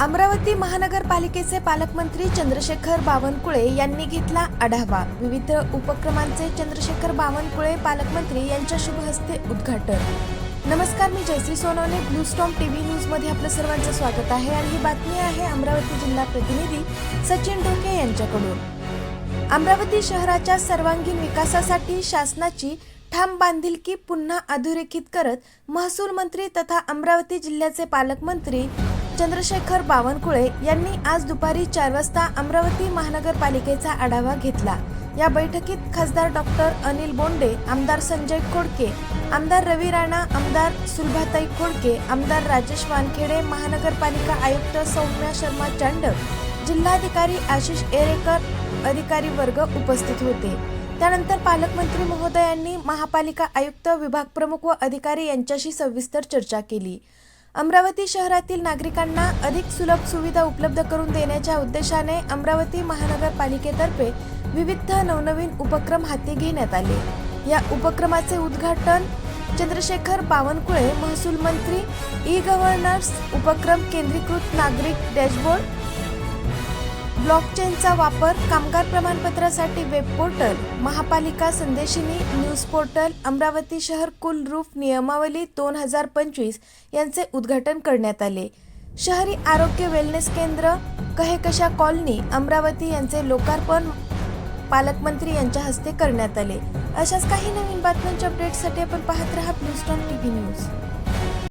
अमरावती महानगरपालिकेचे पालकमंत्री चंद्रशेखर बावनकुळे यांनी घेतला आढावा. विविध उपक्रमांचे चंद्रशेखर बावनकुळे पालकमंत्री यांच्या शुभ हस्ते उद्घाटन. नमस्कार मी Jayashree Sonawane blue storm TV न्यूजमध्ये आपलं सर्वांचं स्वागत आहे आणि ही बातमी आहे अमरावती जिल्हा प्रतिनिधी सचिन ढोके यांच्याकडून. अमरावती शहराच्या सर्वांगीण विकासासाठी शासनाची ठाम बांधिलकी पुन्हा अधोरेखित करत महसूल मंत्री तथा अमरावती जिल्ह्याचे पालकमंत्री चंद्रशेखर बावनकुळे यांनी आज दुपारी चार वाजता अमरावती महानगरपालिकेचा आढावा घेतला. या बैठकीत खासदार डॉक्टर अनिल बोंडे आमदार संजय खोडके आमदार रवी राणा आमदार सुलभाताई खोडके आमदार राजेश वानखेडे महानगरपालिका आयुक्त सौम्या शर्मा चांड जिल्हाधिकारी आशिष एरेकर अधिकारी वर्ग उपस्थित होते. त्यानंतर पालकमंत्री महोदयांनी महापालिका आयुक्त विभाग प्रमुख व अधिकारी यांच्याशी सविस्तर चर्चा केली. अमरावती शहरातील नागरिकांना अधिक सुलभ सुविधा उपलब्ध करून देण्याच्या उद्देशाने अमरावती महानगरपालिकेतर्फे विविध नवनवीन उपक्रम हाती घेण्यात आले. या उपक्रमाचे उद्घाटन चंद्रशेखर बावनकुळे महसूल मंत्री ई गव्हर्नर्स उपक्रम केंद्रीकृत नागरिक डॅशबोर्ड ब्लॉकचेनचा वापर कामगार प्रमाणपत्रासाठी वेब पोर्टल महापालिका संदेशिनी न्यूज पोर्टल अमरावती शहर कुल रूफ नियमावली दोन हजार पंचवीस यांचे उद्घाटन करण्यात आले. शहरी आरोग्य वेलनेस केंद्र कहेकशा कॉलनी अमरावती यांचे लोकार्पण पालकमंत्री यांच्या हस्ते करण्यात आले. अशाच काही नवीन बातम्यांच्या अपडेटसाठी आपण पाहत रहा ब्लूस्टॉन टी व्ही न्यूज